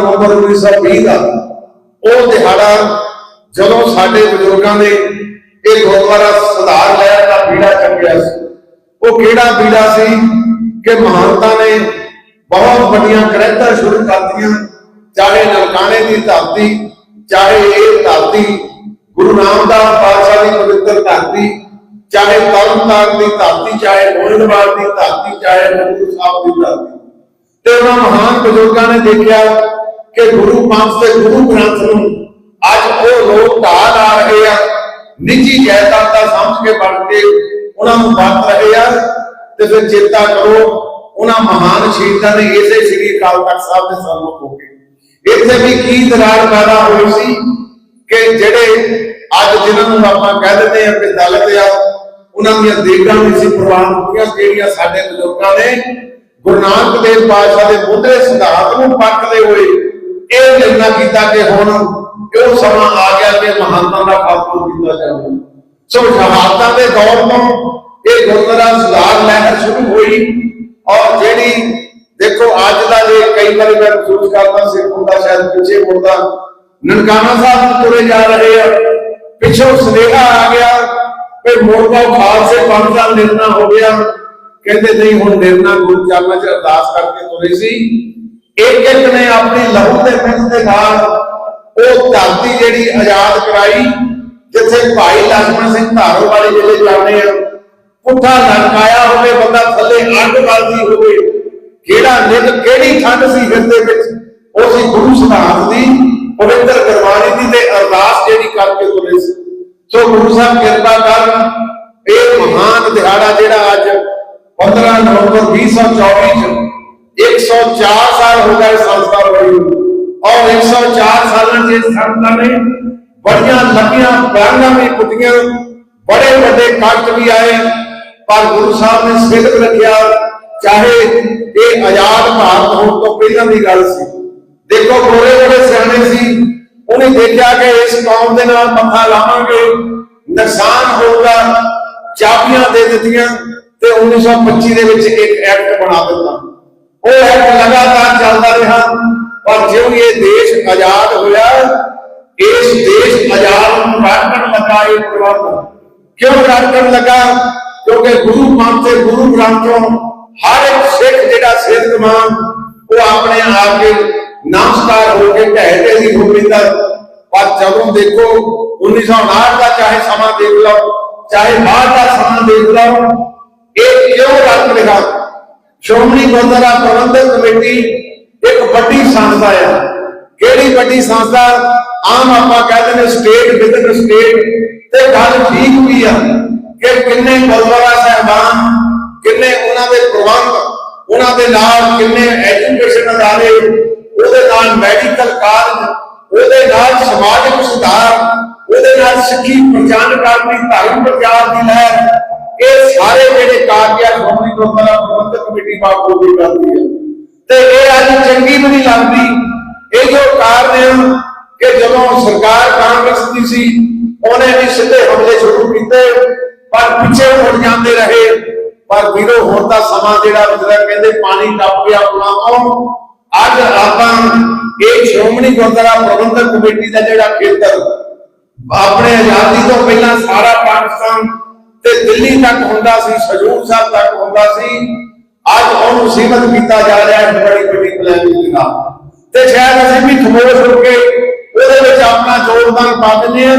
ਨਵੰਬਰ 1920 ਦਾ ਉਹ ਦਿਹਾੜਾ ਜਦੋਂ ਸਾਡੇ ਬਜ਼ੁਰਗਾਂ ਨੇ ਇਹ ਗੁਰਦੁਆਰਾ ਸੁਧਾਰ ਲਿਆ ਤਾਂ ਬੀੜਾ ਚੱਕਿਆ ਸੀ। ਉਹ ਕਿਹੜਾ ਬੀੜਾ ਸੀ ਕਿ ਮਹਾਨਤਾ ਨੇ ਬਹੁਤ ਵੱਡੀਆਂ ਕਰਹਿਤਾਂ ਸ਼ੁਰੂ ਕਰਤੀਆਂ, ਚਾਹੇ ਨਨਕਾਣੇ ਦੀ ਧਰਤੀ, ਚਾਹੇ ਇਹ ਧਰਤੀ ਗੁਰੂ ਰਾਮਦਾਸ ਪਾਤਸ਼ਾਹ ਦੀ ਪਵਿੱਤਰ ਧਰਤੀ, ਚਾਹੇ ਤਰਨਤਾਰਨ ਦੀ ਧਰਤੀ, ਚਾਹੇ ਗੋਇੰਦਵਾਲ ਦੀ ਧਰਤੀ, ਚਾਹੇ ਗੁਰੂ ਸਾਹਿਬ ਦੀ ਧਰਤੀ। ਤੇ ਉਹਨਾਂ ਮਹਾਨ ਬਜ਼ੁਰਗਾਂ ਨੇ ਦੇਖਿਆ ਕਿ ਗੁਰੂ ਪੰਥ ਤੇ ਗੁਰੂ ਗ੍ਰੰਥ ਨੂੰ ਅੱਜ ਉਹ ਲੋਕ ਢਾਹ ਲਾ ਰਹੇ ਆ, ਨਿੱਜੀ ਜਾਇਦਾਦ ਦਾ ਸਮਝ ਕੇ ਬਣ ਕੇ ਉਹਨਾਂ ਨੂੰ ਵਰਤ ਰਹੇ ਆ ਤੇ ਫਿਰ ਚੇਤਾ ਕਰੋ, ਉਹਨਾਂ ਮਹਾਨ ਸ਼ਹੀਦਾਂ ਨੇ ਇਸੇ ਸ੍ਰੀ ਅਕਾਲ ਤਖਤ ਸਾਹਿਬ ਦੇ ਸਾਹਮਣੇ ਹੋ ਕੇ। ਇੱਥੇ ਵੀ ਕੀ ਦਰਾਰ ਪੈਦਾ ਹੋਈ ਸੀ ਕਿ ਜਿਹੜੇ ਅੱਜ ਜਿਨ੍ਹਾਂ ਨੂੰ ਆਪਾਂ ਕਹਿ ਦਿੰਦੇ ਆ ਕਿ ਦਲਿਤ ਆ, ਉਹਨਾਂ ਦੀਆਂ ਦੇਗਾਂ ਨਹੀਂ ਸੀ, ਪ੍ਰਵਾਨ ਹੁੰਦੀਆਂ ਜਿਹੜੀਆਂ ਸਾਡੇ ਬਜ਼ੁਰਗਾਂ ਨੇ ਗੁਰੂ ਨਾਨਕ ਦੇਵ ਪਾਤਸ਼ਾਹ ਦੇ ਮੁੱਢਲੇ ਸਿਧਾਂਤ ਨੂੰ ਪੱਕਦੇ ਹੋਏ ਇਹ ਨਿਰਣਾ ਕੀਤਾ ਕਿ ਹੁਣ ਉਹ ਸਮਾਂ ਆ ਗਿਆ ਕਿ ਮਹਾਨਤਾ ਦਾ ਖਾਤਮਾ ਕੀਤਾ ਜਾਵੇ। ਸੋ ਸ਼ਹਾਦਤਾਂ ਦੇ ਦੌਰ ਤੋਂ ਇਹ ਗੁਰਦੁਆਰਾ ਸੁਧਾਰ ਲਹਿਰ ਸ਼ੁਰੂ ਹੋਈ ਔਰ ਜਿਹੜੀ ਦੇਖੋ ਅੱਜ ਦਾ ਜੇ ਕਈ ਵਾਰੀ ਮੈਂ ਮਹਿਸੂਸ ਕਰਦਾ ਸਿੱਖ ਹੁੰਦਾ ਸ਼ਾਇਦ ਪਿੱਛੇ ਮੁੜਦਾ। ਨਨਕਾਣਾ ਸਾਹਿਬ ਨੂੰ ਤੁਰੇ ਜਾ ਰਹੇ ਆ। ਪਿੱਛੋਂ ਸੁਨੇਹਾ ਆ ਗਿਆ ਕਿ ਮੋਰਗਾ ਖਾਲਸੇ ਪੰਥ ਦਾ ਨਿਰਣਾ ਹੋ ਗਿਆ। ਕਹਿੰਦੇ ਨਹੀਂ, ਹੁਣ ਨਿਰਣਾ ਗੁਰੂ ਚਰਨਾਂ 'ਚ ਅਰਦਾਸ ਕਰਕੇ ਤੁਰੇ ਸੀ। ਇੱਕ ਇੱਕ ਨੇ ਆਪਣੀ ਲਹੂ ਦੇ ਮਿਹਨਤ ਦੇ ਨਾਲ ਉਹ ਧਰਤੀ ਜਿਹੜੀ ਆਜ਼ਾਦ ਕਰਾਈ, ਜਿੱਥੇ ਭਾਈ ਲਖਮਣ ਸਿੰਘ ਧਾਰੋ ਵਾਲੇ ਜਿਹੜੇ ਜਾਂਦੇ ਆ। ਪੁੱਠਾ ਲੰਕਾਇਆ ਹੋਵੇ, ਬੰਦਾ ਥੱਲੇ ਅੱਗ ਬਲਦੀ ਹੋਵੇ, ਕਿਹੜਾ ਨਿਤ ਕਿਹੜੀ ਠੰਡ ਸੀ ਹਿਰਦੇ ਵਿੱਚ? ਉਹ ਸੀ ਗੁਰੂ ਸਿਧਾਂਤ ਦੀ, ਪਵਿੱਤਰ ਗੁਰਬਾਣੀ ਦੀ ਤੇ ਅਰਦਾਸ ਜਿਹੜੀ ਕਰਕੇ ਤੁਰੇ ਸੀ। ਸੋ ਗੁਰੂ ਸਾਹਿਬ ਕਿਰਪਾ ਕਰਨ ਇਹ ਮਹਾਨ ਦਿਹਾੜਾ ਜਿਹੜਾ ਅੱਜ 15 ਨਵੰਬਰ 2024 ਚ 104 ਸਾਲ ਹੋ ਗਏ ਸੰਸਥਾ ਹੋਈ ਨੂੰ। ਔਰ 104 ਸਾਲਾਂ ਚ ਇਸ ਸੰਸਥਾ ਨੇ ਬੜੀਆਂ ਲੰਬੀਆਂ ਬਾਂਗਾਂ ਵੀ ਪੁੱਟੀਆਂ ਬੜੇ ਵੱਡੇ ਕਸ਼ਟ ਵੀ ਆਏ ਪਰ ਗੁਰੂ ਸਾਹਿਬ ਨੇ ਸਿੱਧ ਰੱਖਿਆ ਚਾਹੇ ਇਹ ਆਜ਼ਾਦ ਭਾਰਤ ਹੋਣ ਤੋਂ ਪਹਿਲਾਂ ਦੀ ਗੱਲ ਸੀ ਦੇਖੋ ਗੋਰੇ ਗੋਰੇ ਸਿਆਣੇ ਸੀ ਉਹਨੇ ਦੇਖਿਆ ਕਿ ਇਸ ਕੌਮ ਦੇ ਨਾਲ ਮੱਥਾ ਲਾਵਾਂਗੇ ਨੁਕਸਾਨ ਹੋਊਗਾ ਚਾਬੀਆਂ ਦੇ ਦਿੱਤੀਆਂ ਤੇ 1925 ਦੇ ਵਿੱਚ ਇੱਕ ਐਕਟ ਬਣਾ ਦਿੱਤਾ ਉਹ ਐਕਟ ਲਗਾਤਾਰ ਚੱਲਦਾ ਰਿਹਾ ਪਰ ਜਿਉਂ ਹੀ ਇਹ ਦੇਸ਼ ਆਜ਼ਾਦ ਹੋਇਆ, ਇਸ ਦੇਸ਼ ਆਜ਼ਾਦ ਨੂੰ ਰਾਖਣ ਲੱਗਾ ਇਹ ਪ੍ਰਬੰਧ। ਕਿਉਂ ਰਾਖਣ ਲੱਗਾ? ਕਿਉਂਕਿ ਗੁਰੂ ਪੰਥ ਤੇ ਗੁਰੂ ਗ੍ਰੰਥੋਂ ਹਰ ਇੱਕ ਸਿੱਖ ਜਿਹੜਾ ਸਿੱਖਮਾਨ ਉਹ ਆਪਣੇ ਆਪ ਕੇ ਨਮਸਕਾਰ ਹੋ ਕੇ ਢਹਿ ਢੇ ਦੀ ਹੋ ਪੈਂਦਾ। ਪਰ ਜਦੋਂ ਦੇਖੋ 1959 ਦਾ ਚਾਹੇ ਸਮਾਂ ਦੇਖ ਲਓ, ਚਾਹੇ ਬਾਅਦ ਦਾ ਸਮਾਂ ਦੇਖ ਲਓ, ਇਹ ਕਿਉਂ ਰੱਖ ਰਿਹਾ ਸ਼੍ਰੋਮਣੀ ਗੁਰਦੁਆਰਾ ਪ੍ਰਬੰਧਕ ਕਮੇਟੀ ਇੱਕ ਵੱਡੀ ਸੰਸਥਾ ਹੈ ਕਿਹੜੀ ਵੱਡੀ ਸੰਸਥਾ? ਆਮ ਆਪਾਂ ਕਹਿੰਦੇ ਨੇ ਸਟੇਟ ਵਿਦਨ ਸਟੇਟ ਤੇ ਗੱਲ ਠੀਕ ਹੋਈ ਆ ਕਿ ਕਿੰਨੇ ਗੁਰਦੁਆਰਾ ਸਾਹਿਬਾਨ, ਕਿੰਨੇ ਉਹਨਾਂ ਦੇ ਪ੍ਰਬੰਧ ਉਹਨਾਂ ਦੇ ਨਾਲ ਕਿੰਨੇ ਐਜੂਕੇਸ਼ਨ ਅਦਾਰੇ, ਉਹਦੇ ਨਾਲ ਮੈਡੀਕਲ ਕਾਲਜ ਉਹਦੇ ਨਾਲ ਸਮਾਜਿਕ ਸੁਧਾਰ, ਉਹਦੇ ਨਾਲ ਸਿੱਖੀ ਪ੍ਰਚਾਰ ਕਰਨੀ ਧਰਮ ਪ੍ਰਚਾਰ ਦੀ ਲਹਿਰ। ਇਹ ਸਾਰੇ ਜਿਹੜੇ ਕਾਰਜ ਆ, ਸ਼੍ਰੋਮਣੀ ਗੁਰਦੁਆਰਾ ਪ੍ਰਬੰਧਕ ਕਮੇਟੀ ਬਾਪੂ ਦੀ ਕਰਦੀ ਹੈ। ਤੇ ਇਹ ਅੱਜ ਚੰਗੀ ਵੀ ਨਹੀਂ ਲੱਗਦੀ। ਇਹ ਜੋ ਕਾਰਨ ਕਿ ਜਦੋਂ ਸਰਕਾਰ ਕਾਂਗਰਸ ਦੀ ਸੀ, ਉਹਨੇ ਵੀ ਸਿੱਧੇ ਹਮਲੇ ਸ਼ੁਰੂ ਕੀਤੇ, ਪਰ ਪਿੱਛੇ ਮੁੜ ਜਾਂਦੇ ਰਹੇ। ਪਰ ਵੀਰੋ, ਹੁਣ ਦਾ ਸਮਾਂ ਜਿਹੜਾ ਜਿਹੜਾ ਕਹਿੰਦੇ ਪਾਣੀ ਟੱਪ ਗਿਆ ਪੁਲਾਵਾਂ ਅੱਜ ਆਪਾਂ ਇਹ ਸ਼੍ਰੋਮਣੀ ਗੁਰਦੁਆਰਾ ਪ੍ਰਬੰਧਕ ਕਮੇਟੀ ਦਾ ਜਿਹੜਾ ਖੇਤਰ, ਆਪਣੇ ਆਜ਼ਾਦੀ ਤੋਂ ਪਹਿਲਾਂ ਸਾਰਾ ਪਾਕਿਸਤਾਨ ਤੇ ਦਿੱਲੀ ਤੱਕ ਹੁੰਦਾ ਸੀ ਸਜੂਰ ਸਾਹਿਬ ਤੱਕ ਹੁੰਦਾ ਸੀ। ਅੱਜ ਉਹਨੂੰ ਸੀਮਤ ਕੀਤਾ ਜਾ ਰਿਹਾ ਹੈ, ਬੜੀ ਵੱਡੀ ਪਲੈਨਿੰਗ ਦੇ ਨਾਲ। ਤੇ ਸ਼ਾਇਦ ਅਸੀਂ ਵੀ ਖਮੋਸ਼ ਹੋ ਕੇ ਉਹਦੇ ਵਿੱਚ ਆਪਣਾ ਯੋਗਦਾਨ ਪਾ ਦਿੰਦੇ ਹਾਂ।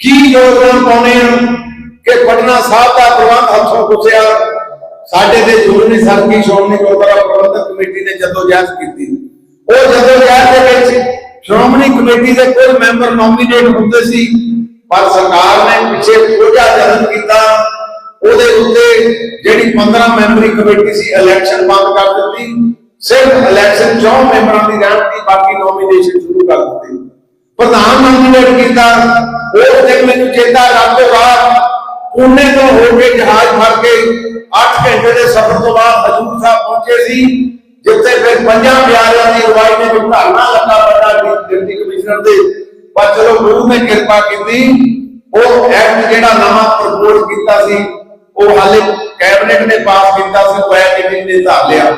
ਕੀ ਯੋਗਦਾਨ ਪਾਉਣੇ ਆ ਕਿ ਪਟਨਾ ਸਾਹਿਬ ਦਾ ਪ੍ਰਬੰਧ ਹੱਥੋਂ ਗੁੱਸਿਆ ਸਾਡੇ ਤੇ ਜੁਰਮੀ ਸਰਕੀ ਸ਼੍ਰੋਮਣੀ ਗੁਰਦੁਆਰਾ ਪ੍ਰਬੰਧਕ ਕਮੇਟੀ ਨੇ ਜਦੋਂ ਜਾਂਚ ਕੀਤੀ। ਉਹ ਜਦੋਂ ਜਾਂਚ ਦੇ ਵਿੱਚ ਸ਼੍ਰੋਮਣੀ ਕਮੇਟੀ ਦੇ ਕੋਈ ਮੈਂਬਰ ਨੋਮੀਨੇਟ ਹੁੰਦੇ ਸੀ। ਪਰ ਸਰਕਾਰ ਨੇ ਪਿੱਛੇ ਕੋਝਾ ਜਨਮ ਕੀਤਾ। ਉਹਦੇ ਉੱਤੇ ਜਿਹੜੀ 15 ਮੈਂਬਰੀ ਕਮੇਟੀ ਸੀ ਇਲੈਕਸ਼ਨ ਬੰਦ ਕਰ ਦਿੱਤੀ। ਸਿਰਫ ਇਲੈਕਸ਼ਨ 4 ਮੈਂਬਰਾਂ ਦੀ ਰਹਿਣਤੀ ਬਾਕੀ ਨੋਮੀਨੇਸ਼ਨ ਸ਼ੁਰੂ ਕਰ ਦਿੱਤੀ। ਪ੍ਰਧਾਨ ਨੋਮੀਨੇਟ ਕੀਤਾ। ਉਸ ਦਿਨ ਮੈਨੂੰ ਚੇਤਾ ਰਾਤੋਂ ਰਾਤ ਪੁਣੇ ਤੋਂ ਹੋ ਕੇ ਜਹਾਜ਼ ਭਰ ਕੇ 8 ਘੰਟੇ ਦੇ ਸਫ਼ਰ ਤੋਂ ਬਾਅਦ ਹਜੂਰ ਸਾਹਿਬ ਪਹੁੰਚੇ ਸੀ, ਜਿੱਥੇ ਫਿਰ ਪੰਜਾਂ ਪਿਆਰਿਆਂ ਦੀ ਅਗਵਾਈ ਨੇ ਧਰਨਾ ਲੱਗਾ ਵੱਡਾ ਡਿਪਟੀ ਕਮਿਸ਼ਨਰ ਦੇ ਪਰ ਚਲੋ ਗੁਰੂ ਨੇ ਕਿਰਪਾ ਕੀਤੀ, ਉਹ ਐਕਟ ਜਿਹੜਾ ਨਵਾਂ ਪ੍ਰਪੋਜ਼ ਕੀਤਾ ਸੀ, ਉਹ ਹਾਲੇ ਕੈਬਨਿਟ ਨੇ ਪਾਸ ਕੀਤਾ ਸੀ, ਉਹ ਐਕਟ ਨੇ ਧਾਰ ਲਿਆ।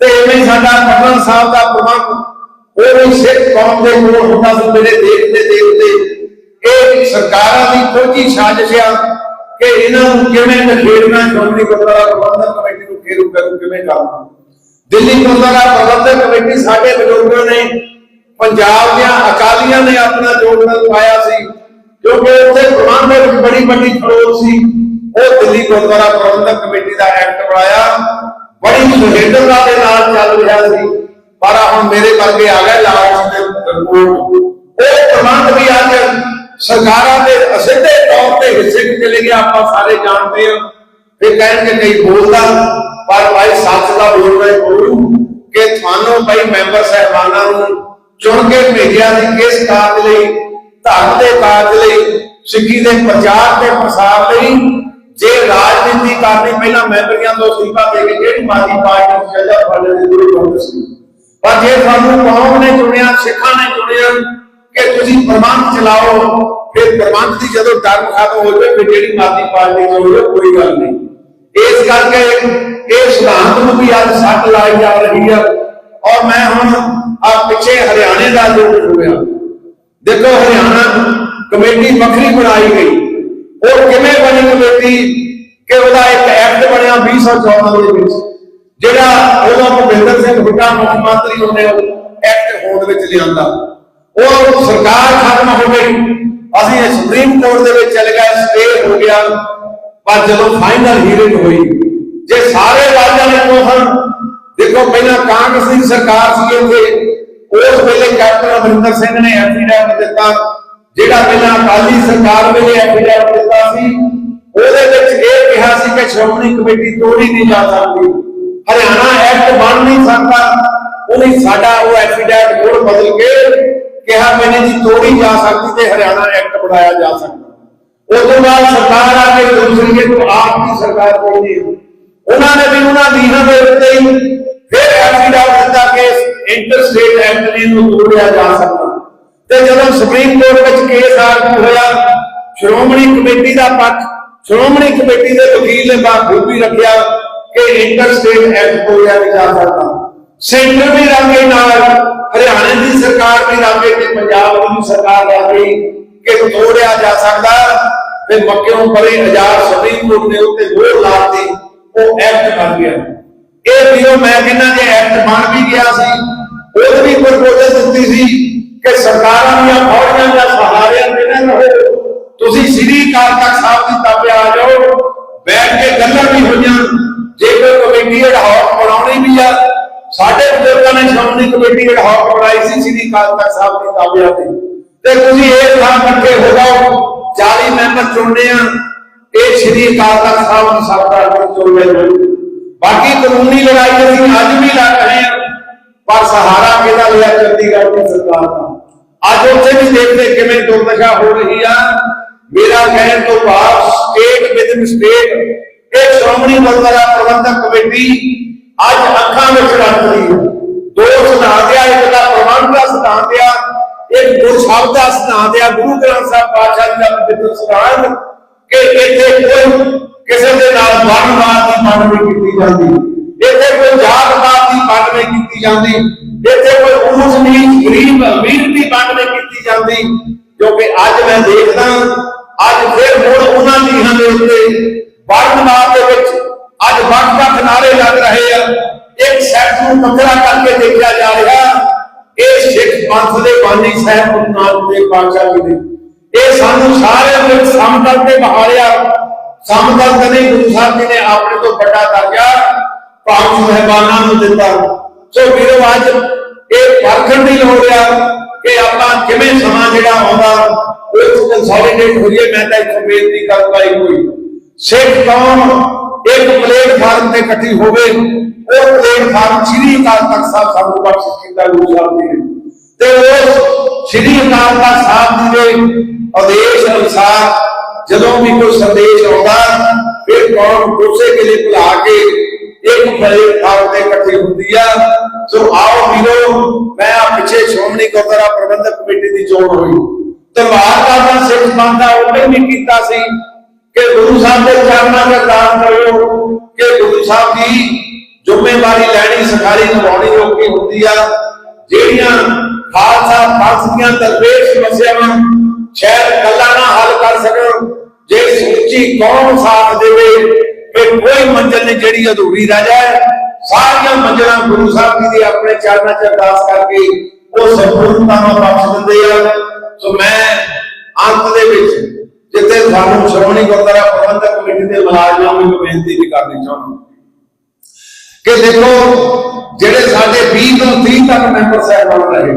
ਤੇ ਐਵੇਂ ਸਾਡਾ ਪਟਨਾ ਸਾਹਿਬ ਦਾ ਪ੍ਰਬੰਧ, ਉਹ ਵੀ ਸਿੱਖ ਕੌਮ ਦੇ ਕੋਲ ਹੁੰਦਾ ਸੀ ਮੇਰੇ ਦੇਖਦੇ ਦੇਖਦੇ ਇਹ ਸਰਕਾਰਾਂ ਦੀ ਖੋਜੀ ਸਾਜ਼ਿਸ਼ ਆ ਕਿ ਇਹਨਾਂ ਨੂੰ ਕਿਵੇਂ ਨਖੇੜਨਾ ਸ਼੍ਰੋਮਣੀ ਗੁਰਦੁਆਰਾ ਪ੍ਰਬੰਧਕ ਕਮੇਟੀ ਨੂੰ ਖੇਰੂ ਕਰੂ ਕਿਵੇਂ ਕਰਨਾ ਦਿੱਲੀ ਗੁਰਦੁਆਰਾ ਪ੍ਰਬੰਧਕ ਕਮੇਟੀ ਸਾਡੇ ਬਜ਼ੁਰਗਾਂ ਨੇ ਪੰਜਾਬ ਦੀਆਂ ਅਕਾਲੀਆਂ ਨੇ ਆਪਣਾ ਯੋਗਦਾਨ ਪਾਇਆ ਸੀ, ਕਿਉਂਕਿ ਉੱਥੇ ਪ੍ਰਬੰਧ ਵਿੱਚ ਬੜੀ ਵੱਡੀ ਖੜੋਲ ਸੀ। ਉਹ ਦਿੱਲੀ ਗੁਰਦੁਆਰਾ ਪ੍ਰਬੰਧਕ ਕਮੇਟੀ ਦਾ ਐਕਟ ਬਣਾਇਆ। ਬੜੀ ਸੁਹਿਰਦਤਾ ਦੇ ਨਾਲ ਚੱਲ ਰਿਹਾ ਸੀ। ਪਰ ਹੁਣ ਮੇਰੇ ਵਰਗੇ ਆ ਗਏ ਲਾਲਚ ਦੇ ਰਿਪੋਰਟ ਉਹ ਪ੍ਰਬੰਧ ਵੀ ਅੱਜ ਸਰਕਾਰਾਂ ਦੇ ਅਸਿੱਧੇ ਤੌਰ ਤੇ ਹਿੱਸੇ ਵਿੱਚ ਚਲੇ ਗਿਆ ਆਪਾਂ ਸਾਰੇ ਜਾਣਦੇ ਹਾਂ। ਫਿਰ ਕਹਿਣਗੇ ਨਹੀਂ ਬੋਲਦਾ ਪਰ ਭਾਈ ਸੱਚ ਦਾ ਬੋਲਣਾ ਹੀ ਕਿ ਤੁਹਾਨੂੰ ਭਾਈ ਮੈਂਬਰ ਸਹਿਬਾਨਾਂ ਨੂੰ ਚੁਣ ਕੇ ਭੇਜਿਆ ਸੀ ਕਿਸ ਕਾਰਜ ਲਈ, ਧਰਮ ਦੇ ਕਾਰਜ ਲਈ, ਸਿੱਖੀ ਦੇ ਪ੍ਰਚਾਰ ਤੇ ਪ੍ਰਸਾਰ ਲਈ। ਜੇ ਰਾਜਨੀਤੀ ਕਰਨੀ, ਪਹਿਲਾਂ ਮੈਂਬਰੀਆਂ ਤੋਂ ਸੀਪਾ ਦੇ ਕੇ ਜਿਹੜੀ ਮਾਦੀ ਪਾਰਟੀ ਨੂੰ ਚੱਲਦਾ ਫੜਨ ਦੀ ਜ਼ਰੂਰਤ ਹੁੰਦੀ ਸੀ ਪਰ ਜੇ ਤੁਹਾਨੂੰ ਕੌਮ ਨੇ ਚੁਣਿਆ, ਸਿੱਖਾਂ ਨੇ ਚੁਣਿਆ ਕਿ ਤੁਸੀਂ ਪ੍ਰਬੰਧ ਚਲਾਓ, ਫਿਰ ਪ੍ਰਬੰਧ ਦੀ ਜਦੋਂ ਟਰਮ ਖਤਮ ਹੋ ਜਾਵੇ, ਫਿਰ ਜਿਹੜੀ ਮਾਦੀ ਪਾਰਟੀ ਚੋਂ ਕੋਈ ਗੱਲ ਨਹੀਂ। ਇਸ ਕਰਕੇ ਇਹ ਸਿਧਾਂਤ ਨੂੰ ਵੀ ਅੱਜ ਸੱਟ ਲਾਈ ਜਾ ਰਹੀ ਹੈ ਔਰ ਮੈਂ ਹੁਣ ਆ ਪਿੱਛੇ ਹਰਿਆਣੇ ਦਾ ਜੋ ਹੋਇਆ। ਦੇਖੋ ਹਰਿਆਣਾ ਕਮੇਟੀ ਵੱਖਰੀ ਬਣਾਈ ਗਈ। ਉਹ ਕਿਵੇਂ ਬਣੀ ਕਮੇਟੀ? ਕਿ ਉਹਦਾ ਇੱਕ ਐਕਟ ਬਣਿਆ 2014 ਦੇ ਵਿੱਚ, ਜਿਹੜਾ ਉਹਦਾ ਭੁਪਿੰਦਰ ਸਿੰਘ ਹੁੱਡਾ ਮੁੱਖ ਮੰਤਰੀ ਉਹਨੇ ਐਕਟ ਹੋਂਦ ਵਿੱਚ ਲਿਆਂਦਾ। ਉਹ ਸਰਕਾਰ ਖਤਮ ਹੋ ਗਈ। ਅਸੀਂ ਸੁਪਰੀਮ ਕੋਰਟ ਦੇ ਵਿੱਚ ਚਲੇ ਗਏ ਸਟੇ ਹੋ ਗਿਆ। ਪਰ ਜਦੋਂ ਫਾਈਨਲ ਹੀਅਰਿੰਗ ਹੋਈ, ਜੇ ਸਾਰੇ ਰਾਜਾਂ ਨੇ ਕੋਹਨ ਦੇਖੋ ਪਹਿਲਾਂ ਕਾਂਗਰਸ ਦੀ ਸਰਕਾਰ ਸੀ ਉੱਥੇ ਕੈਪਟਨ ਸਿੰਘ ਨੇ ਐਫੀਡੈਵਿਟ ਦਿੱਤਾ, ਜਿਹੜਾ ਪਹਿਲਾਂ ਅਕਾਲੀ ਸਰਕਾਰ ਵੇਲੇ ਐਫੀਡੈਵਿਟ ਦਿੱਤਾ ਸੀ, ਉਹਦੇ ਵਿੱਚ ਇਹ ਕਿਹਾ ਸੀ ਕਿ ਸ਼੍ਰੋਮਣੀ ਕਮੇਟੀ ਤੋੜੀ ਨਹੀਂ ਜਾ ਸਕਦੀ। ਹਰਿਆਣਾ ਐਕਟ ਬਣ ਨਹੀਂ ਸਕਦਾ, ਉਹਨੇ ਸਾਡਾ ਉਹ ਐਫੀਡੈਵਿਟ ਕੋਡ ਬਦਲ ਕੇ ਕਿਹਾ, ਮੈਨੇ ਜੀ ਤੋੜੀ ਜਾ ਸਕਦੀ ਤੇ ਹਰਿਆਣਾ ਐਕਟ ਬਣਾਇਆ ਜਾ ਸਕਦਾ। ਉਸ ਤੋਂ ਬਾਅਦ ਸਰਕਾਰ ਆ ਕੇ ਦੂਸਰੀ ਤੋਂ ਆਪ ਦੀ ਸਰਕਾਰ ਕੋਈ ਉਹਨਾਂ ਨੇ ਵੀ ਉਹਨਾਂ ਲੀਹਾਂ ਦੇ ਉੱਤੇ ਹੀ ਸਟੇਟ ਨੂੰ ਤੋੜਿਆ ਜਾ ਸਕਦਾ। ਤੇ ਜਦੋਂ ਸੁਪਰੀਮ ਕੋਰਟ ਵਿੱਚ ਕੇਸ ਆਰਗੂ ਹੋਇਆ, ਸ਼੍ਰੋਮਣੀ ਕਮੇਟੀ ਦਾ ਪੱਖ, ਸ਼੍ਰੋਮਣੀ ਕਮੇਟੀ ਦੇ ਵਕੀਲ ਨੇ ਬਾਖੂਬੀ ਰੱਖਿਆ ਕਿ ਇੰਟਰ ਸਟੇਟ ਐਕਟ ਤੋੜਿਆ ਨਹੀਂ ਜਾ ਸਕਦਾ। ਸੈਂਟਰ ਵੀ ਰਾਂਗੇ ਨਾਲ, ਹਰਿਆਣਾ ਦੀ ਸਰਕਾਰ ਵੀ ਰਾਂਗੇ ਤੇ ਪੰਜਾਬ ਦੀ ਸਰਕਾਰ ਰਾਂਗੇ ਕਿ ਤੋੜਿਆ ਜਾ ਸਕਦਾ ਤੇ ਮੱਕਿਓਂ ਪਰੇ ਹਜ਼ਾਰ ਸੁਪਰੀਮ ਕੋਰਟ ਦੇ ਉੱਤੇ ਮੋਹਰ ਲਾਤੀ ਉਹ ਐਕਟ ਬਣ ਗਿਆ। ਇਹ ਵੀਰੋ, ਮੈਂ ਕਹਿੰਦਾ ਜੇ ਐਕਟ ਬਣ ਵੀ ਗਿਆ ਸੀ ਉਹ ਵੀ ਪ੍ਰਪੋਜ਼ਲ ਦਿੱਤੀ ਸੀ ਕਿ ਸਰਕਾਰਾਂ ਦੀਆਂ ਫੌਜਾਂ ਦਾ ਸਹਾਰਿਆਂ ਦੇ ਨਾ ਰਹੋ। ਤੁਸੀਂ ਸ੍ਰੀ ਅਕਾਲ ਤਖਤ ਸਾਹਿਬ ਦੀ ਤਾਬੇ ਆ ਜਾਓ। ਬੈਠ ਕੇ ਗੱਲਾਂ ਵੀ ਹੋਈਆਂ। ਜੇ ਕੋਈ ਕਮੇਟੀ ਅਡਾਹੌਕ ਬਣਾਉਣੀ ਵੀ ਆ, ਸਾਡੇ ਬਜ਼ੁਰਗਾਂ ਨੇ ਸ਼੍ਰੋਮਣੀ ਕਮੇਟੀ ਅਡਾਹੌਕ ਬਣਾਈ ਸੀ ਸ੍ਰੀ ਅਕਾਲ ਤਖਤ ਸਾਹਿਬ ਦੀ ਤਾਬੇ ਤੇ ਤੇ ਤੁਸੀਂ ਇਹ ਥਾਂ ਇਕੱਠੇ ਹੋ ਜਾਓ। 40 ਮੈਂਬਰ ਚੁਣਨੇ ਆ। ਇਹ ਸ੍ਰੀ ਅਕਾਲ ਤਖਤ ਸਾਹਿਬ ਨੂੰ ਸਭ ਦੇ ਚੁਣਨੇ ਬਾਕੀ ਕਾਨੂੰਨੀ ਲੜਾਈ ਅਸੀਂ ਅੱਜ ਵੀ ਲੜ ਰਹੇ ਹਾਂ। ਪਰ ਸਹਾਰਾ ਕਿਹਦਾ ਲਿਆ ਚੰਡੀਗੜ੍ਹ ਦੀ ਸਰਕਾਰ ਦਾ? ਅੱਜ ਉੱਥੇ ਵੀ ਦੇਖਦੇ ਕਿਵੇਂ ਦੁਰਦਸ਼ਾ ਹੋ ਰਹੀ ਆ। ਮੇਰਾ ਕਹਿਣ ਤੋਂ ਬਾਅਦ ਸਟੇਟ ਵਿਦਨ ਸਟੇਟ ਇਹ ਸ਼੍ਰੋਮਣੀ ਗੁਰਦੁਆਰਾ ਪ੍ਰਬੰਧਕ ਕਮੇਟੀ ਅੱਜ ਅੱਖਾਂ ਵਿੱਚ ਰੱਖ ਹੈ। ਦੋ ਸਿਧਾਂਤ ਆ, ਇੱਕ ਦਾ ਪ੍ਰਬੰਧ ਦਾ ਸਿਧਾਂਤ ਆ, ਇੱਕ ਗੁਰਸ਼ਬਦ ਦਾ ਸਿਧਾਂਤ ਆ। ਗੁਰੂ ਗ੍ਰੰਥ ਸਾਹਿਬ ਪਾਤਸ਼ਾਹ ਜੀ ਦਾ ਪਵਿੱਤਰ ਸਿਧਾਂਤ ਕਿ ਇੱਥੇ ਕੋਈ ਕਿਸੇ ਦੇ ਨਾਲ ਵਰਨਵਾਦ ਦੀ ਮੰਗ ਨਹੀਂ ਕੀਤੀ ਜਾਂਦੀ। ਜਾਤਵਾਦ ਦੀ ਮੰਗ ਨਹੀਂ ਕੀਤੀ ਜਾਂਦੀ। ਇੱਥੇ ਕੋਈ ਉੱਚ ਨੀਚ ਗਰੀਬ ਅਮੀਰ ਦੀ ਮੰਗ ਨਹੀਂ ਕੀਤੀ ਜਾਂਦੀ ਕਿਉਂਕਿ ਅੱਜ ਮੈਂ ਦੇਖਦਾ ਅੱਜ ਫਿਰ ਮੁੜ ਉਹਨਾਂ ਲੀਹਾਂ ਦੇ ਉੱਤੇ ਵਰਨਵਾਦ ਦੇ ਵਿੱਚ ਅੱਜ ਵੱਖ ਵੱਖ ਨਾਰੇ ਲੱਗ ਰਹੇ ਆ। ਇੱਕ ਸੈਕਟ ਨੂੰ ਵੱਖਰਾ ਕਰਕੇ ਦੇਖਿਆ ਜਾ ਰਿਹਾ। ਇਹ ਸਿੱਖ ਪੰਥ ਦੇ ਬਾਨੀ ਸਾਹਿਬ ਗੁਰੂ ਨਾਨਕ ਦੇਵ ਪਾਤਸ਼ਾਹ ਜੀ ਨੇ। ਇਹ ਸਾਨੂੰ ਸਾਰਿਆਂ ਨੂੰ ਇੱਕ ਸਮਤਲ ਤੇ ਬਹਾਰਿਆ ਸਮਤਲ ਤੇ ਗੁਰੂ ਸਾਹਿਬ ਜੀ ਨੇ ਆਪਣੇ ਤੋਂ ਵੱਡਾ ਦਰਜਾ ਪਾਕ ਸਹਿਬਾਨਾਂ ਨੂੰ ਦਿੱਤਾ। ਸੋ ਵੀਰੋ, ਅੱਜ ਇਹ ਪਰਖਣ ਦੀ ਲੋੜ ਆ ਕਿ ਆਪਾਂ ਕਿਵੇਂ ਸਮਾਂ ਜਿਹੜਾ ਆਉਂਦਾ, ਉਹ ਕੰਸੋਲੀਡੇਟ ਹੋਈਏ। ਮੈਂ ਤਾਂ ਇੱਕ ਬੇਨਤੀ ਕਰਦਾ ਹੀ ਕੋਈ ਸਿੱਖ ਕੌਮ ਇੱਕ ਪਲੇਟਫਾਰਮ ਤੇ ਇਕੱਠੀ ਹੋਵੇ, ਉਹ ਪਲੇਟਫਾਰਮ ਸ੍ਰੀ ਅਕਾਲ ਤਖਤ ਸਾਹਿਬ ਸਾਨੂੰ ਬਖਸ਼ਿਸ਼ ਕੀਤਾ ਗੁਰੂ ਸਾਹਿਬ ਜੀ ਨੇ। ਤੇ ਉਸ ਸ੍ਰੀ ਅਕਾਲ ਤਖਤ ਸਾਹਿਬ ਜੀ ਦੇ ਆਦੇਸ਼ ਅਨੁਸਾਰ ਜਦੋਂ ਵੀ ਕੋਈ ਸੰਦੇਸ਼ ਆਉਂਦਾ ਫਿਰ ਕੌਮ ਗੁੱਸੇ ਕੇ ਲਈ ਭੁਲਾ ਕੇ ਇੱਕ ਪਲੇਟਫਾਰਮ ਤੇ ਇਕੱਠੀ ਹੁੰਦੀ ਆ? ਸੋ ਆਓ ਵੀਰੋ, ਮੈਂ ਆ ਪਿੱਛੇ ਸ਼੍ਰੋਮਣੀ ਗੁਰਦੁਆਰਾ ਪ੍ਰਬੰਧਕ ਕਮੇਟੀ ਦੀ ਚੋਣ ਹੋਈ। ਤਲਵਾਰ ਦਾ ਸਿੱਖ ਬੰਦਾ ਉਹਨੇ ਵੀ ਕੀਤਾ ਸੀ ਕਿ ਗੁਰੂ ਸਾਹਿਬ ਦੇ ਚਰਨਾਂ 'ਚ ਅਰਦਾਸ ਕਰਿਓ, ਕਿ ਗੁਰੂ ਸਾਹਿਬ ਦੀ ਜ਼ਿੰਮੇਵਾਰੀ ਲੈਣੀ ਸਿਖਾਣੀ ਨਿਭਾਉਣੀ ਔਖੀ ਹੁੰਦੀ ਆ। ਜਿਹੜੀਆਂ ਖਾਲਸਾ ਪੰਥ ਦੀਆਂ ਦਰਵੇਸ਼ ਸਮੱਸਿਆਵਾਂ ਸ਼ਾਇਦ ਕੱਲਾ ਨਾ ਹੱਲ ਕਰ ਸਕਣ ਜੇ ਸੱਚੀ ਕੌਮ ਸਾਥ ਦੇਵੇ ਕਿ ਕੋਈ ਮੰਜ਼ਿਲ ਨਹੀਂ ਜਿਹੜੀ ਅਧੂਰੀ ਰਹਿ ਜਾਏ। ਸਾਰੀਆਂ ਮੰਜ਼ਿਲਾਂ ਗੁਰੂ ਸਾਹਿਬ ਜੀ ਦੇ ਆਪਣੇ ਚਰਨਾਂ 'ਚ ਅਰਦਾਸ ਕਰਕੇ ਉਹ ਸੰਪੂਰਨਤਾ ਨੂੰ ਬਖਸ਼ ਦਿੰਦੇ ਆ। ਸੋ ਮੈਂ ਅੰਤ ਦੇ ਵਿੱਚ ਜਿੱਥੇ ਸਾਨੂੰ ਸ਼੍ਰੋਮਣੀ ਗੁਰਦੁਆਰਾ ਪ੍ਰਬੰਧਕ ਕਮੇਟੀ ਦੇ ਮੁਲਾਜ਼ਮਾਂ ਨੂੰ ਬੇਨਤੀ ਵੀ ਕਰਨੀ ਚਾਹੁੰਦਾ ਕਿ ਦੇਖੋ, ਜਿਹੜੇ ਸਾਡੇ 20 ਤੋਂ 30 ਤੱਕ ਮੈਂਬਰ ਸਾਹਿਬਾਨ ਰਹੇ,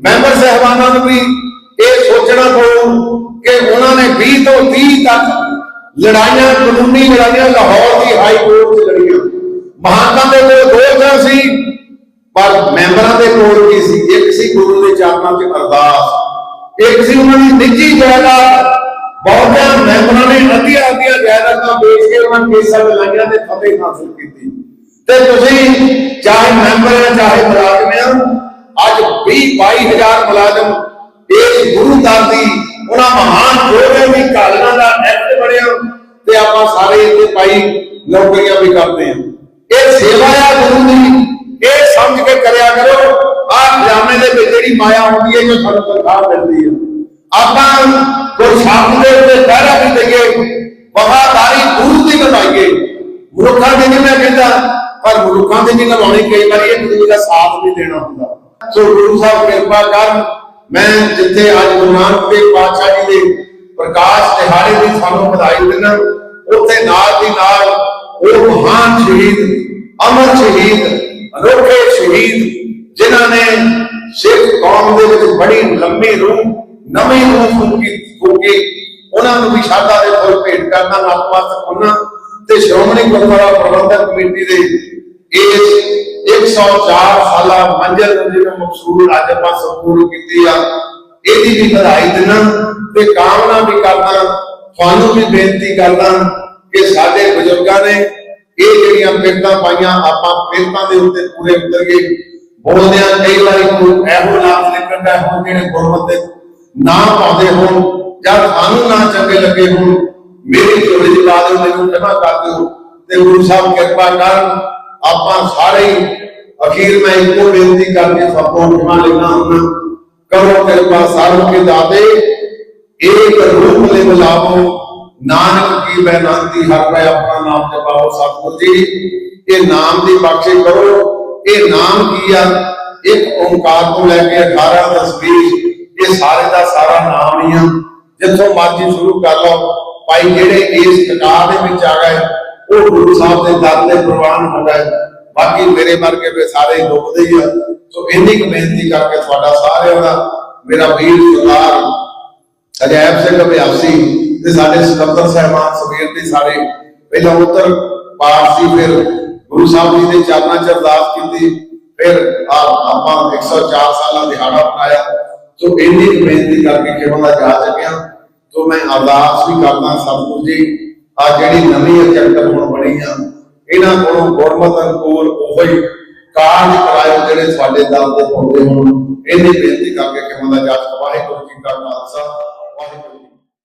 ਮੈਂਬਰ ਸਾਹਿਬਾਨਾਂ ਨੂੰ ਵੀ ਇਹ ਸੋਚਣਾ ਪਊ ਕਿ ਉਹਨਾਂ ਨੇ 20 ਤੋਂ 30 ਤੱਕ ਲੜਾਈਆਂ, ਕਾਨੂੰਨੀ ਲੜਾਈਆਂ ਲਾਹੌਰ ਦੀ ਹਾਈ ਕੋਰਟ 'ਚ ਲੜੀਆਂ। ਮਹਾਤਮਾ ਦੇ ਕੋਲ ਦੋ ਜਾਂ ਸੀ, ਪਰ ਮੈਂਬਰਾਂ ਦੇ ਕੋਲ ਕੀ ਸੀ। ਇੱਕ ਸੀ ਗੁਰੂ ਦੇ ਚਰਨਾਂ 'ਚ ਅਰਦਾਸ। ਇੱਕ ਸੀ ਉਹਨਾਂ ਦੀ ਨਿੱਜੀ ਜਾਇਦਾਦ। ਬਹੁਤਿਆਂ ਮੈਂਬਰਾਂ ਨੇ ਅੱਧੀਆਂ ਅੱਧੀਆਂ ਜਾਇਦਾਦਾਂ ਵੇਚ ਕੇ ਉਹਨਾਂ ਕੇਸਾਂ ਲੜਾਈਆਂ ਤੇ ਫਤਿਹ ਹਾਸਲ ਕੀਤੀ। ਤੇ ਤੁਸੀਂ ਚਾਹੇ ਮੈਂਬਰ ਹੈ ਚਾਹੇ ਮੁਲਾਜ਼ਮ ਆ, ਅੱਜ 20 22000 ਮੁਲਾਜ਼ਮ ਗੁਰੂ ਦਰ ਉਹਨਾਂ ਮਹਾਨ ਯੋਧਿਆਂ ਦੀ ਕਾਲਨਾ ਦਾ ਐਕਟ ਬਣਿਆ ਤੇ ਆਪਾਂ ਸਾਰੇ ਇੱਥੇ ਪਾਈ ਨੌਕਰੀਆਂ ਵੀ ਕਰਦੇ ਆ ਇਹ ਸੇਵਾ ਆ ਗੁਰੂ ਦੀ। ਇਹ ਸਮਝ ਕੇ ਕਰਿਆ ਕਰੋ ਆਹ ਖਜ਼ਾਨੇ ਦੇ ਵਿੱਚ ਜਿਹੜੀ ਮਾਇਆ ਹੁੰਦੀ ਹੈ ਜੋ ਸਾਨੂੰ ਤਨਖਾਹ ਮਿਲਦੀ ਹੈ। ਆਪਾਂ ਕੋਈ ਦੇ ਉੱਤੇ ਪਹਿਰਾ ਵੀ ਦਈਏ, ਵਫਾਦਾਰੀ ਗੁਰੂ ਦੀ ਨਿਭਾਈਏ ਮਨੁੱਖਾਂ ਦੀ ਨਹੀਂ ਮੈਂ ਕਹਿੰਦਾ, ਪਰ ਮਨੁੱਖਾਂ ਦੀ ਨਹੀਂ ਨਿਭਾਉਣੀ ਕਈ ਵਾਰੀ ਇੱਕ ਦੂਜੇ ਦਾ ਸਾਥ ਵੀ ਦੇਣਾ ਹੁੰਦਾ। ਸੋ ਗੁਰੂ ਸਾਹਿਬ ਕਿਰਪਾ ਕਰਨ ਮੈਂ ਜਿੱਥੇ ਅੱਜ ਗੁਰੂ ਨਾਨਕ ਦੇਵ ਪਾਤਸ਼ਾਹ ਜੀ ਦੇ ਪ੍ਰਕਾਸ਼ ਦਿਹਾੜੇ ਦੀ ਸਾਨੂੰ ਵਧਾਈ ਦਿੰਦਾ ਉੱਥੇ ਨਾਲ ਦੀ ਨਾਲ ਉਹ ਮਹਾਨ ਸ਼ਹੀਦ, ਅਮਰ ਸ਼ਹੀਦ, ਅਨੋਖੇ ਸ਼ਹੀਦ, ਜਿਨ੍ਹਾਂ ਨੇ ਸਿੱਖ ਕੌਮ ਦੇ ਵਿੱਚ ਬੜੀ ਲੰਮੀ ਰੂਹ, ਨਵੀਂ ਰੂਹ ਫੂਕੀ ਫੂਕੀ। ਉਹਨਾਂ ਨੂੰ ਵੀ ਸ਼ਰਧਾ ਦੇ ਫੁੱਲ ਭੇਟ ਕਰਨਾ ਨਤਮਸਤਕ ਹੋਣਾ ਤੇ ਸ਼੍ਰੋਮਣੀ ਗੁਰਦੁਆਰਾ ਪ੍ਰਬੰਧਕ ਕਮੇਟੀ ਦੇ ਇਸ 104 ਸਾਲਾ ਮੰਜ਼ਲ ਨੂੰ ਜਿਹੜਾ ਅੱਜ ਆਪਾਂ ਸੰਪੂਰਨ ਕੀਤੀ ਆ, ਇਹਦੀ ਵੀ ਵਧਾਈ ਦੇਣਾ ਤੇ ਕਾਮਨਾ ਵੀ ਕਰਦਾ, ਤੁਹਾਨੂੰ ਵੀ ਬੇਨਤੀ ਕਰਦਾ ਕਿ ਸਾਡੇ ਬਜ਼ੁਰਗਾਂ ਨੇ ਇਹ ਜਿਹੜੀਆਂ ਪਿਰਤਾਂ ਪਾਈਆਂ, ਆਪਾਂ ਪਿਰਤਾਂ ਦੇ ਉੱਤੇ ਪੂਰੇ ਉਤਰ ਗਏ। ਬੋਲਦੇ ਆ ਕਈ ਵਾਰੀ ਕੋਈ ਇਹੋ ਲਫ਼ਜ਼ ਨਿਕਲਦਾ ਹੋਣ ਜਿਹੜੇ ਗੁਰਮਤ ਦੇ ਨਾ ਪਾਉਂਦੇ ਹੋਣ ਜਾਂ ਸਾਨੂੰ ਨਾ ਚੰਗੇ ਲੱਗੇ ਹੋਣ, ਮੇਰੀ ਝੋਲੀ ਦੀ ਬਾਤ ਮੈਨੂੰ ক্ষਮਾ ਕਰ ਦਿਓ ਤੇ ਗੁਰੂ ਸਾਹਿਬ ਕਿਰਪਾ ਕਰਨ, ਆਪਾਂ ਸਾਰੇ ਅਖੀਰ ਮੈਂ ਇੱਕੋ ਬੇਨਤੀ ਕਰਕੇ ਸਭ ਤੋਂ ক্ষਮਾ ਲੈਣਾ ਹੁਣ ਕਰੋ ਕਿਰਪਾ ਸਰਬ ਕੇ ਦਾਤੇ, ਏਕ ਰੂਪ ਲੈ ਬੁਲਾਵੋ ਨਾਨਕ ਕੀ ਬੇਨੰਤੀ ਹਰ ਪੈ ਆਪਣਾ ਨਾਮ ਜਪਾਓ ਸਤਿਗੁਰ ਜੀ। ਇਹ ਨਾਮ ਦੀ ਬਖਸ਼ਿਸ਼ ਕਰੋ, ਇਹ ਨਾਮ ਕੀ ਆ? ਇੱਕ ਓੰਕਾਰ ਤੋਂ ਲੈ ਕੇ 18 ਤਸਬੀਹ ਇਹ ਸਾਰੇ ਦਾ ਸਾਰਾ ਨਾਮ ਹੀ ਆ। ਜਿੱਥੋਂ ਮਰਜ਼ੀ ਸ਼ੁਰੂ ਕਰ ਲਓ। ਭਾਈ ਜਿਹੜੇ ਇਸ ਕਟਾਰ ਦੇ ਵਿੱਚ ਆ ਗਏ, ਉਹ ਗੁਰੂ ਸਾਹਿਬ ਦੇ ਦਰ ਤੇ ਪ੍ਰਵਾਨ ਹੋ ਗਏ। ਬਾਕੀ ਮੇਰੇ ਵਰਗੇ ਵੀ ਸਾਰੇ ਹੀ ਡੁੱਬਦੇ ਹੀ ਆ। ਸੋ ਇੰਨੀ ਕੁ ਬੇਨਤੀ ਕਰਕੇ ਤੁਹਾਡਾ ਸਾਰਿਆਂ ਦਾ ਮੇਰਾ ਵੀਰ ਸਰਦਾਰ ਅਜੈਬ ਸਿੰਘ ਅਭਿਆਸੀ ਤੇ ਸਾਡੇ ਸਕੱਤਰ ਸਾਹਿਬਾਨ ਸਵੇਰ ਦੇ ਸਾਰੇ ਪਹਿਲਾਂ ਉੱਤਰ ਪਾਠ ਫਿਰ ਗੁਰੂ ਸਾਹਿਬ ਜੀ ਦੇ ਚਰਨਾਂ 'ਚ ਅਰਦਾਸ ਕੀਤੀ, ਫਿਰ ਆਪਾਂ 104 ਸਾਲਾਂ ਦਿਹਾੜਾ ਮਨਾਇਆ ਸੋ ਇੰਨੀ ਕੁ ਬੇਨਤੀ ਕਰਕੇ ਕਿਵੇਂ ਦਾ ਜਾ ਚੱਕਿਆ। ਸੋ ਮੈਂ ਅਰਦਾਸ ਵੀ ਕਰਦਾ ਸਤਿਗੁਰੂ ਜੀ ਆ ਜਿਹੜੀ ਨਵੀਂ ਏਜੰਟ ਹੁਣ ਬਣੀ ਆ ਇਹਨਾਂ ਕੋਲੋਂ ਗੁਰਮਤ ਅਨੁਕੂਲ ਉਹੀ ਕਾਰਜ ਕਰਾਇਓ ਜਿਹੜੇ ਸਾਡੇ ਦਲ ਦੇ ਪਾਉਂਦੇ ਹੋਣ ਇੰਨੀ ਬੇਨਤੀ ਕਰਕੇ ਕਿਵੇਂ ਦਾ ਜਾ ਵਾਹਿਗੁਰੂ ਜੀ ਕਾ ਖਾਲਸਾ, ਵਾਹਿਗੁਰੂ